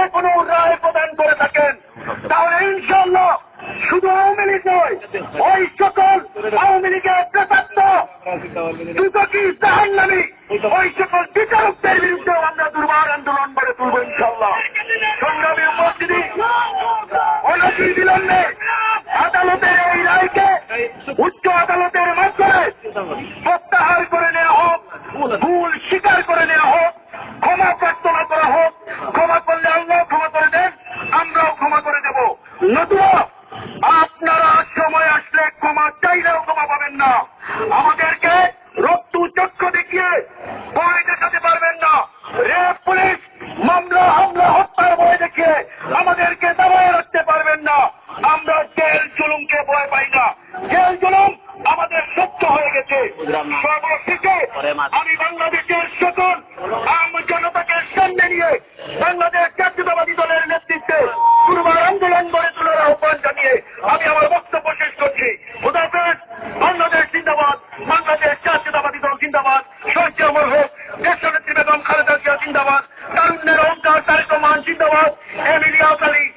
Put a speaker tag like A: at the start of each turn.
A: যে কোনো রায় প্রদান করে থাকেন, তাহলে ইনশাল্লাহ শুধু আওয়ামী লীগ নয়, ওই সকল আওয়ামী লীগের প্রেতাত্ম দুদকি জাহান নামি ওই সকল বিচারকদের বিরুদ্ধে আমরা দুর্বার আন্দোলন করে তুলব ইনশাল্লাহ সংগ্রামী উপস্থিতি, অনতি বিলম্বে আদালতের এই রায়কে উচ্চ আদালতের মাধ্যমে ক্ষমা করে দেব। নতুবা আপনারা সময় আসলে ক্ষমা চাইলেও ক্ষমা পাবেন না। আমাদেরকে রক্তু চক্র দেখিয়ে ভয় দেখাতে পারবেন না। রেপ পুলিশ মামলা হামলা হত্যার ভয় দেখিয়ে আমাদেরকে দাবায় রাখতে পারবেন না। আমরা জেল জুলুমকে ভয় পাই না। জেল জুলুম আমাদের সত্য হয়ে গেছে। সর্বশেষে আমি বাংলাদেশের সকল আম জনতাকে সামনে নিয়ে বাংলাদেশ বাংলাদেশ জাতীয়তাবাদী দল জিন্দাবাদ। শহীদ অমর হোক দেশনেত্রী বেগম খালেদা জিয়া জিন্দাবাদ। তারুণ্যের অহংকার তারেক রহমান জিন্দাবাদ। এমিলিয়া জিন্দাবাদ